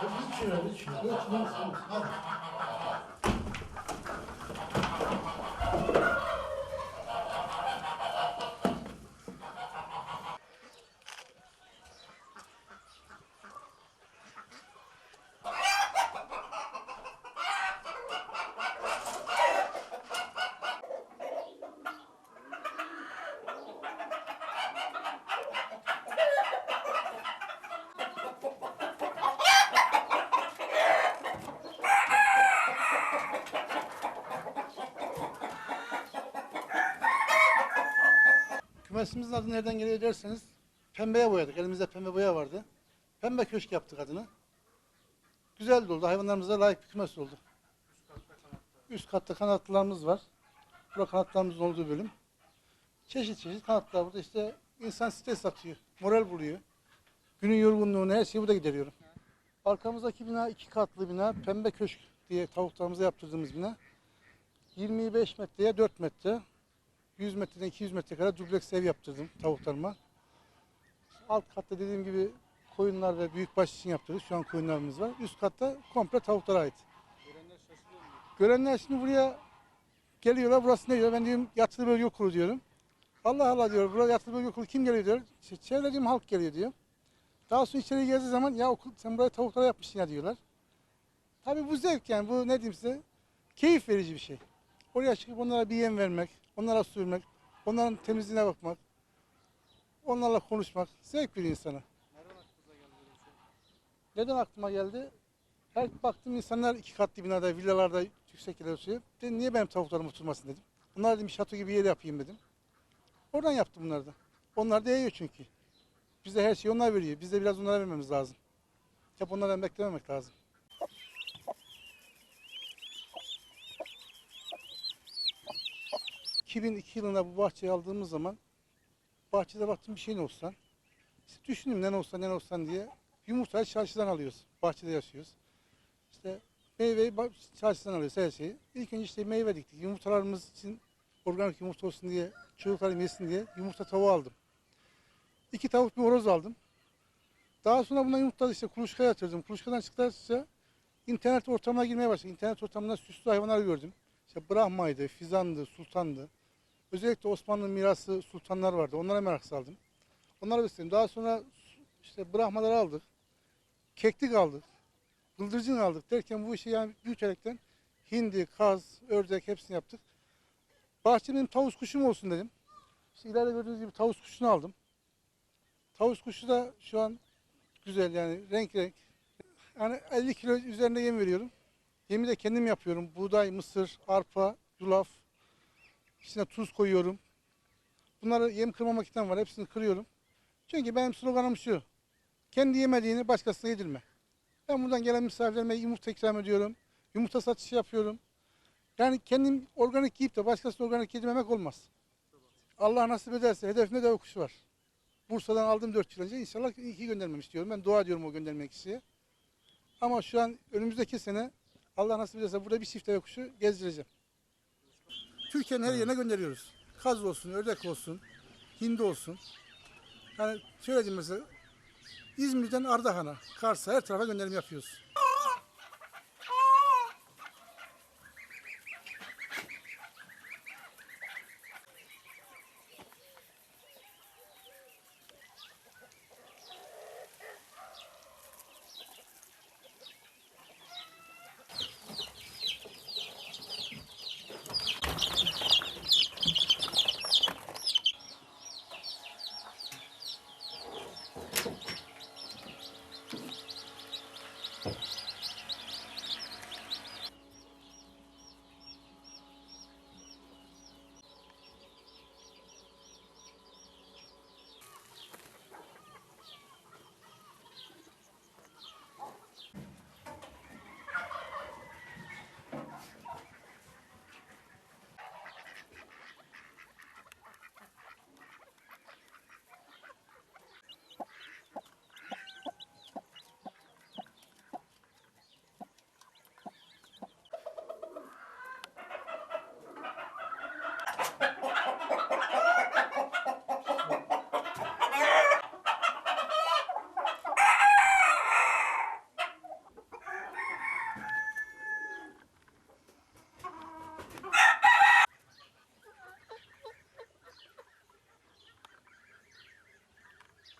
我不去了我去了我要吃点水果 Kümesimizin adı nereden geliyor derseniz pembeye boyadık. Elimizde pembe boya vardı. Pembe köşk yaptık adını. Güzel oldu. Hayvanlarımıza layık bir kümes oldu. Üst katta kanatlılarımız var. Burada kanatlarımızın olduğu bölüm. Çeşit çeşit kanatlar burada işte insan stres atıyor. Moral buluyor. Günün yorgunluğunu her şeyi burada gideriyorum. Arkamızdaki bina iki katlı bina. Pembe köşk diye tavuklarımıza yaptırdığımız bina. 25 metreye 4 metre. 100 metreden 200 metre kadar dubleks ev yaptırdım tavuklarıma. Alt katta dediğim gibi koyunlar ve büyükbaş için yaptırdık. Şu an koyunlarımız var. Üst katta komple tavuklara ait. Görenler şimdi buraya geliyorlar. Burası ne diyor? Ben diyorum yatılı bölge okulu diyorum. Allah Allah diyor. Buraya yatılı bölge okulu kim geliyor diyor. İşte çevrediğim halk geliyor diyor. Daha sonra içeri geldiği zaman ya okul sen buraya tavuklara yapmışsın ya diyorlar. Tabii bu zevk yani bu ne diyeyim size keyif verici bir şey. Oraya çıkıp onlara bir yem vermek, onlara su vermek, onların temizliğine bakmak, onlarla konuşmak zevk veriyor insana. Neden aklıma geldi? Her baktım insanlar iki katlı binada, villalarda yüksek yerlerde oturuyor. Dedim niye benim tavuklarım oturmasın dedim. Onlar dedim şato gibi yer yapayım dedim. Oradan yaptım bunları da. Onlar da yiyor çünkü. Bize her şeyi onlar veriyor. Biz de biraz onlara vermemiz lazım. Hep onlardan beklememek lazım. ...2002 yılında bu bahçeyi aldığımız zaman... ...bahçede baktım bir şey ne olsan... İşte düşündüm ne olsan ne olsan diye... ...yumurtayı çarşıdan alıyoruz. Bahçede yaşıyoruz. İşte meyveyi çarşıdan alıyoruz her şeyi. İlk önce işte meyve diktik. Yumurtalarımız için organik yumurta olsun diye... ...çocuklarım yesin diye yumurta tavuğu aldım. İki tavuk bir horoz aldım. Daha sonra bundan yumurtladı işte kuluçkaya yatırdım. Kuluçkadan çıktıkça internet ortamına girmeye başladım. İnternet ortamında süslü hayvanlar gördüm. İşte Brahma'ydı, Fizan'dı, Sultan'dı. Özellikle Osmanlı mirası sultanlar vardı. Onlara merak saldım. Onları besledim. Daha sonra işte Brahmaları aldık. Keklik aldık. Bıldırcın aldık derken bu işi yani büyüterekten hindi, kaz, ördek hepsini yaptık. Bahçemin tavus kuşum olsun dedim. İşte ileride gördüğünüz gibi tavus kuşunu aldım. Tavus kuşu da şu an güzel yani renk renk. Yani 50 kilo üzerinde yem veriyorum. Yemi de kendim yapıyorum. Buğday, mısır, arpa, yulaf. İçine tuz koyuyorum. Bunları yem kırma makinem var. Hepsini kırıyorum. Çünkü benim sloganım şu. Kendi yemediğini başkasına yedirme. Ben buradan gelen misafirlerime yumurta ikram ediyorum. Yumurta satışı yapıyorum. Yani kendim organik yiyip de başkasına organik yedirmemek olmaz. Allah nasip ederse hedefimde deve kuşu var. Bursa'dan aldım 4 yıl önce. İnşallah iyi ki göndermem istiyorum. Ben dua ediyorum o göndermek kişiye. Ama şu an önümüzdeki sene Allah nasip ederse burada bir çift deve kuşu gezdireceğim. Türkiye'nin her yerine gönderiyoruz. Kaz olsun, ördek olsun, hindi olsun. Yani şöyle diyeyim mesela İzmir'den Ardahan'a, Kars'a her tarafa gönderim yapıyoruz.